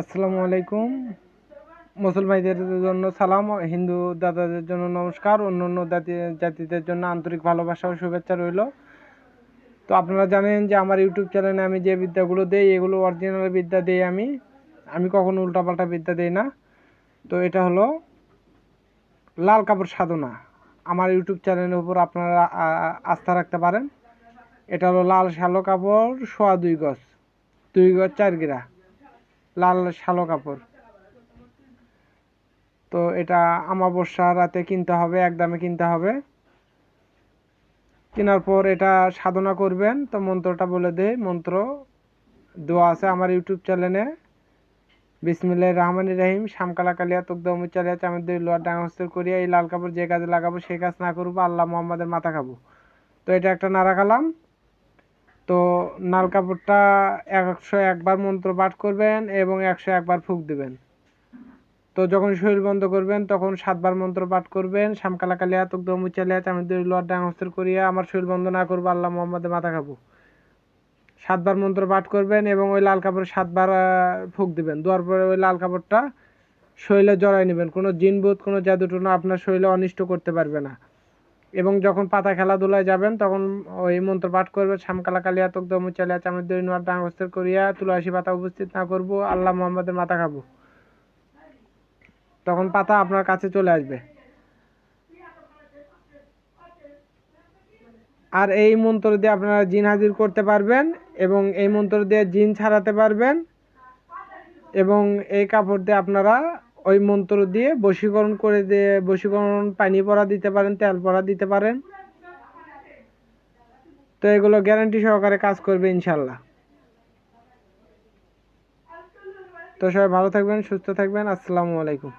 আসসালামু আলাইকুম। মুসলমানদের জন্য সালাম, হিন্দু দাদাদের জন্য নমস্কার অন্য অন্য জাতি, জাতিদের জন্য আন্তরিক ভালোবাসা ও শুভেচ্ছা রইল। তো আপনারা জানেন যে আমার ইউটিউব চ্যানেলে আমি যে বিদ্যাগুলো দেই, এগুলো অরিজিনাল বিদ্যা দেই আমি। আমি কখনো উল্টাপাল্টা বিদ্যা দেই না। তো এটা হলো লাল কাপড় সাধনা। আমার ইউটিউব চ্যানেলের উপর আপনারা আস্থা রাখতে পারেন। এটা হলো লাল শালো কাপড়, সোয়া দুই গজ। দুই গজ চার গিরা। লাল শালো কাপড়। তো এটা আমাবস্যা রাতে কিনতে হবে একদমে কিনতে হবে। কেনার পর এটা সাধনা করবেন, তো মন্ত্রটা বলে দেয় মন্ত্র দোয়া আছে আমার ইউটিউব চ্যানেলে। বিসমিল্লাহ রহমান রাহিম, শামকালা কালিয়া তুকদম চালিয়া চামের লোয়ার ডাঙস্তের করিয়া এই লাল কাপড় যে কাজে লাগাবো, সেই কাজ না করব, আল্লাহ মোহাম্মদের মাথা খাব। তো এটা একটা নাড়া খালাম। তো নাল কাপড়টা একশো একবার মন্ত্র পাঠ করবেন এবং একশো একবার ফুক দিবেন। তো যখন শরীর বন্ধ করবেন, তখন সাতবার মন্ত্র পাঠ করবেন। শামকালা কালিয়া তুকদম চালিয়া চামের দুই লোয়ার ডাঙস্তের করিয়া আমার শরীর বন্ধ না করব, আল্লাহ মোহাম্মদের মাথা খাব। সাতবার মন্ত্র পাঠ করবেন এবং ওই লাল কাপড়ে সাতবার ফুক দিবেন। দেওয়ার পরে ওই লাল কাপড়টা শরীরে জড়াই নেবেন। কোনো জিনবুত কোনো জাদুটুনো আপনার শরীরে অনিষ্ট করতে পারবে না। এবং যখন পাতা খেলাধুলায় যাবেন, তখন ওই মন্ত্র পাঠ করবেন, শ্যামকালা কালিয়া তোক দমু চালিয়া দই নোয়ার ডাঙ্গস্তের করিয়া তুলসী পাতা উপস্থিত না করব, আল্লাহ মোহাম্মদের মাথা খাব। তখন পাতা আপনার কাছে চলে আসবে। আর এই মন্ত্র দিয়ে আপনারা জিন হাজির করতে পারবেন এবং এই মন্ত্র দিয়ে জিন ছাড়াতে পারবেন এবং এই কাপড় দিয়ে আপনারা ওই মন্ত্র দিয়ে বশীকরণ করে দিয়ে বশীকরণ পানি পড়া দিতে পারেন, তেল পড়া দিতে পারেন। তো এগুলো গ্যারান্টি সহকারে কাজ করবে ইনশাল্লাহ তো সবাই ভালো থাকবেন, সুস্থ থাকবেন, আসসালামু আলাইকুম।